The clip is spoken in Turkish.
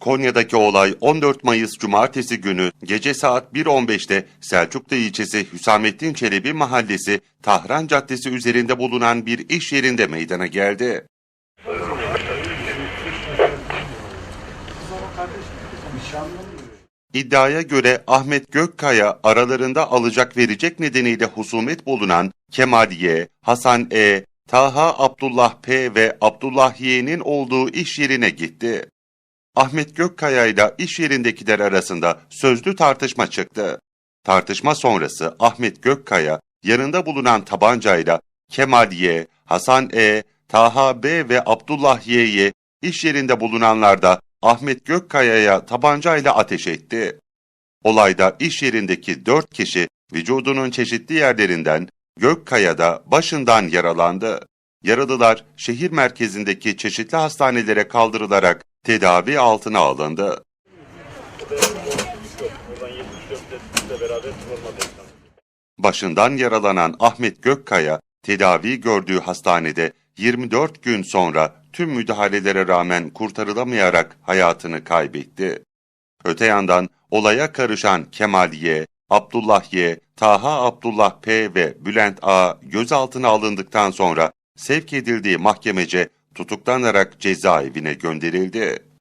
Konya'daki olay 14 Mayıs Cumartesi günü gece saat 1.15'te Selçuklu ilçesi Hüsamettin Çelebi mahallesi Tahran Caddesi üzerinde bulunan bir iş yerinde meydana geldi. İddiaya göre Ahmet Gökkaya aralarında alacak verecek nedeniyle husumet bulunan Kemaliye, Hasan E, Taha Abdullah P ve Abdullah Y'nin olduğu iş yerine gitti. Ahmet Gökkaya ile iş yerindekiler arasında sözlü tartışma çıktı. Tartışma sonrası Ahmet Gökkaya yanında bulunan tabancayla Kemal Y, Hasan E, Taha B ve Abdullah Y'ye iş yerinde bulunanlar da Ahmet Gökkaya'ya tabancayla ateş etti. Olayda iş yerindeki dört kişi vücudunun çeşitli yerlerinden Gökkaya'da başından yaralandı. Yaralılar şehir merkezindeki çeşitli hastanelere kaldırılarak tedavi altına alındı. Başından yaralanan Ahmet Gökkaya tedavi gördüğü hastanede 24 gün sonra tüm müdahalelere rağmen kurtarılamayarak hayatını kaybetti. Öte yandan olaya karışan Kemal Y, Abdullah Y, Taha Abdullah P ve Bülent A gözaltına alındıktan sonra sevk edildiği mahkemece tutuklanarak cezaevine gönderildi.